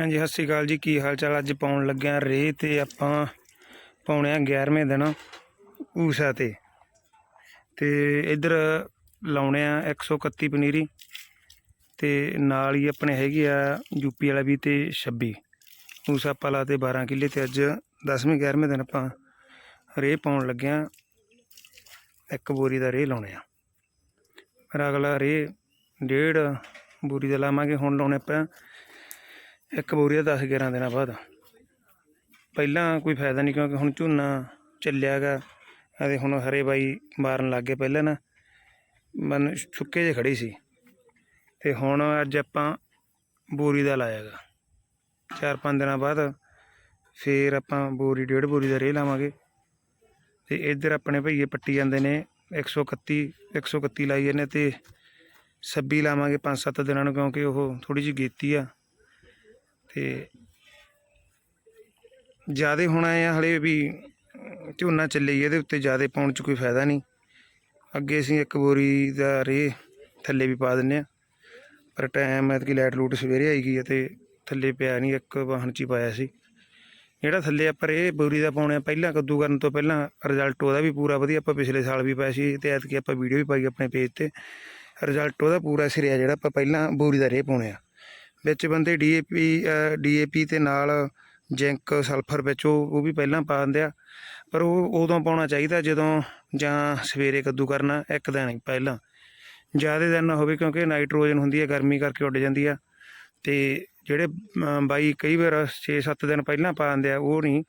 ਹਾਂਜੀ, ਸਤਿ ਸ਼੍ਰੀ ਅਕਾਲ ਜੀ। ਕੀ ਹਾਲ ਚਾਲ ਅੱਜ ਪਾਉਣ ਲੱਗਿਆ ਰੇਹ ਤੇ ਆਪਾਂ ਪਾਉਣੇ ਆ 11ਵੇਂ ਦਿਨ ਊਸਾ ਤੇ। ਤੇ ਇੱਧਰ ਲਾਉਣੇ ਆ 131 ਪਨੀਰੀ ਤੇ ਨਾਲ ਹੀ ਆਪਣੇ ਹੈਗੇ ਆ ਯੂਪੀ ਵਾਲਾ ਵੀ ਤੇ 26 ਊਸਾ ਆਪਾਂ ਲਾ ਤੇ 12 ਕਿੱਲੇ ਤੇ ਅੱਜ 10ਵੇਂ 11ਵੇਂ ਦਿਨ ਆਪਾਂ ਰੇਹ ਪਾਉਣ ਲੱਗਿਆ। ਇੱਕ ਬੋਰੀ ਦਾ ਰੇਹ ਲਾਉਣੇ ਆ ਫਿਰ ਅਗਲਾ ਰੇਹ ਡੇਢ ਬੋਰੀ ਦਾ ਲਾਵਾਂਗੇ। ਹੁਣ ਲਾਉਣੇ ਆਪਾਂ ਇੱਕ ਬੋਰੀ ਦਾ 10 11 ਦਿਨਾਂ ਬਾਅਦ। ਪਹਿਲਾਂ ਕੋਈ ਫਾਇਦਾ ਨਹੀਂ ਕਿਉਂਕਿ ਹੁਣ ਝੋਨਾ ਚੱਲਿਆਗਾ ਅਤੇ ਹੁਣ ਹਰੇ ਬਾਈ ਮਾਰਨ ਲੱਗ ਗਏ ਪਹਿਲਾਂ ਨਾ। ਮਨ ਸੁੱਕੇ ਜਿਹੇ ਖੜੇ ਸੀ। ਤੇ ਹੁਣ ਅੱਜ ਆਪਾਂ ਬੋਰੀ ਦਾ ਲਾਇਆਗਾ ਚਾਰ ਪੰਜ ਦਿਨਾਂ ਬਾਅਦ ਫੇਰ ਆਪਾਂ ਬੋਰੀ, ਡੇਢ ਬੋਰੀ ਦਾ ਰੇ ਲਾਵਾਂਗੇ। ਤੇ ਇੱਧਰ ਆਪਣੇ ਭਈਏ ਪੱਟੀ ਜਾਂਦੇ ਨੇ 131 131 ਲਾਈ ਜਾਂਦੇ ਤੇ 26 ਲਾਵਾਂਗੇ 5-7 ਦਿਨਾਂ ਨੂੰ ਕਿਉਂਕਿ ਉਹ ਥੋੜੀ ਜਿਹੀ ਗੇਤੀ ਆ। ਤੇ ਜਿਆਦੇ ਹੋਣਾ ਆ ਹਲੇ ਵੀ ਝੋਨਾ ਚੱਲੇ ਇਹਦੇ ਉੱਤੇ ਜਿਆਦੇ ਪਾਉਣ ਚ ਕੋਈ ਫਾਇਦਾ ਨਹੀਂ। ਅੱਗੇ ਅਸੀਂ ਇੱਕ ਬੋਰੀ ਦਾ ਰੇ ਥੱਲੇ ਵੀ ਪਾ ਦਿੰਨੇ ਆ, ਪਰ ਟਾਈਮ ਐਤਕੀ ਲਾਈਟ ਲੂਟ ਸਵੇਰੇ ਆਈ ਗਈ ਹੈ ਤੇ ਥੱਲੇ ਪਿਆ ਨਹੀਂ ਇੱਕ ਵਾਹਨ ਚ ਹੀ ਪਾਇਆ ਸੀ। ਜਿਹੜਾ ਥੱਲੇ ਆਪਾਂ ਇਹ ਬੋਰੀ ਦਾ ਪਾਉਣਾ ਪਹਿਲਾਂ ਕੱਦੂ ਕਰਨ ਤੋਂ ਪਹਿਲਾਂ ਰਿਜ਼ਲਟ ਉਹਦਾ ਵੀ ਪੂਰਾ ਵਧੀਆ, ਆਪਾਂ ਪਿਛਲੇ ਸਾਲ ਵੀ ਪਾਇਆ ਸੀ ਤੇ ਐਤਕੀ ਆਪਾਂ ਵੀਡੀਓ ਵੀ ਪਾਈ ਆਪਣੇ ਪੇਜ ਤੇ। ਰਿਜ਼ਲਟ ਉਹਦਾ ਪੂਰਾ ਸਿਰਿਆ ਜਿਹੜਾ ਆਪਾਂ ਪਹਿਲਾਂ ਬੋਰੀ ਦਾ ਰੇ ਪਾਉਣੇ ਆ। ਵਿੱਚ ਬੰਦੇ ਡੀਏਪੀ ਡੀਏਪੀ ਤੇ ਨਾਲ ਜਿੰਕ, ਸਲਫਰ ਵਿੱਚ ਉਹ ਉਹ ਵੀ ਪਹਿਲਾਂ ਪਾ ਦਿੰਦੇ ਆ। ਪਰ ਉਹ ਉਦੋਂ ਪਾਉਣਾ ਚਾਹੀਦਾ ਜਦੋਂ ਜਾਂ ਸਵੇਰੇ ਕੱਦੂ ਕਰਨਾ, ਇੱਕ ਦਿਨ ਪਹਿਲਾਂ। ਜ਼ਿਆਦਾ ਦਿਨ ਨਾ ਹੋਵੇ ਕਿਉਂਕਿ ਨਾਈਟ੍ਰੋਜਨ ਹੁੰਦੀ ਹੈ, ਗਰਮੀ ਕਰਕੇ ਉੱਡ ਜਾਂਦੀ ਆ। ਤੇ ਜਿਹੜੇ ਬਾਈ ਕਈ ਵਾਰ 6-7 ਦਿਨ ਪਹਿਲਾਂ ਪਾ ਦਿੰਦੇ ਆ, ਉਹ ਨਹੀਂ।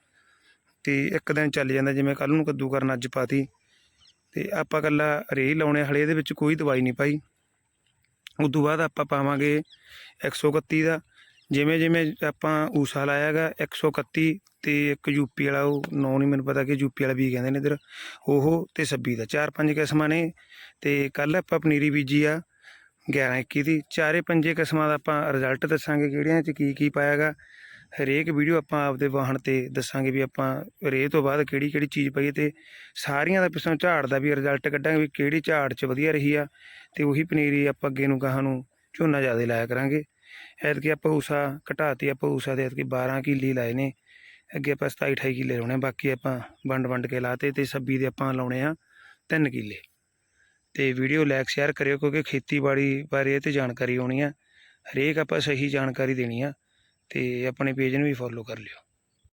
ਤੇ ਇੱਕ ਦਿਨ ਚੱਲ ਜਾਂਦਾ, ਜਿਵੇਂ ਕੱਲ ਨੂੰ ਕੱਦੂ ਕਰਨ ਅੱਜ ਪਾਤੀ। ਤੇ ਆਪਾਂ ਕੱਲਾ ਰੇ ਲਾਉਣੇ ਹਲੇ ਇਹਦੇ ਵਿੱਚ ਕੋਈ ਦਵਾਈ ਨਹੀਂ ਪਾਈ। ਉਦੋਂ ਬਾਅਦ ਆਪਾਂ ਪਾਵਾਂਗੇ 131 ਦਾ। ਜਿਵੇਂ ਜਿਵੇਂ ਆਪਾਂ ਊਸਾ ਲਾਇਆਗਾ 131 ਤੇ ਇੱਕ ਯੂਪੀ ਵਾਲਾ, ਉਹ ਨੌ ਨਹੀਂ ਮੈਨੂੰ ਪਤਾ ਕਿ ਯੂਪੀ ਵਾਲਾ ਵੀ ਕਹਿੰਦੇ ਨੇ ਇਧਰ। ਉਹ ਤੇ 26 ਦਾ, ਚਾਰ ਪੰਜ ਕਿਸਮਾਂ ਨੇ ਤੇ ਕੱਲ ਆਪਾਂ ਪਨੀਰੀ ਬੀਜੀ ਆ 11 21 ਦੀ। ਚਾਰੇ ਪੰਜੇ ਕਿਸਮਾਂ ਦਾ ਆਪਾਂ ਰਿਜ਼ਲਟ ਦੱਸਾਂਗੇ ਕਿਹੜਿਆਂ 'ਚ ਕੀ ਕੀ ਪਾਇਆਗਾ। ਹਰੇਕ ਵੀਡੀਓ ਆਪਾਂ ਆਪਦੇ ਵਾਹਨ ਤੇ ਦੱਸਾਂਗੇ ਵੀ ਆਪਾਂ ਰੇ ਤੋਂ ਬਾਅਦ ਕਿਹੜੀ ਕਿਹੜੀ ਚੀਜ਼ ਪਾਈਏ ਤੇ ਸਾਰੀਆਂ ਦਾ ਪਿੱਛੋਂ ਝਾੜ ਦਾ ਵੀ ਰਿਜ਼ਲਟ ਕੱਢਾਂਗੇ ਵੀ ਕਿਹੜੀ ਝਾੜ 'ਚ ਵਧੀਆ ਰਹੀ ਆ ਤੇ ਉਹੀ ਪਨੀਰੀ ਆਪਾਂ ਅੱਗੇ ਨੂੰ ਗਾਹਾਂ ਨੂੰ ਝੋਨਾ ਜ਼ਿਆਦਾ ਲਾਇਆ ਕਰਾਂਗੇ। ਐਤਕੀ ਆਪਾਂ ਊਸਾ ਘਟਾਤੀ ਆਪਾਂ ਊਸਾ ਦੇ ਐਤਕੀ 12 ਕਿੱਲੇ ਲਾਏ ਨੇ। ਅੱਗੇ ਆਪਾਂ 27 28 ਕਿੱਲੇ ਲਾਉਣੇ ਆ, ਬਾਕੀ ਆਪਾਂ ਵੰਡ ਵੰਡ ਕੇ ਲਾਤੇ ਤੇ 26 ਦੇ ਆਪਾਂ ਲਾਉਣੇ ਆ 3 ਕਿੱਲੇ। ਤੇ ਵੀਡੀਓ ਲਾਈਕ ਸ਼ੇਅਰ ਕਰਿਓ ਕਿਉਂਕਿ ਖੇਤੀਬਾੜੀ ਬਾਰੇ ਇਹ ਤੇ ਜਾਣਕਾਰੀ ਆਉਣੀ ਆ। ਹਰੇਕ ਆਪਾਂ ਸਹੀ ਜਾਣਕਾਰੀ ਦੇਣੀ ਆ। ਅਤੇ ਆਪਣੇ ਪੇਜ ਨੂੰ ਵੀ ਫੋਲੋ ਕਰ ਲਿਓ।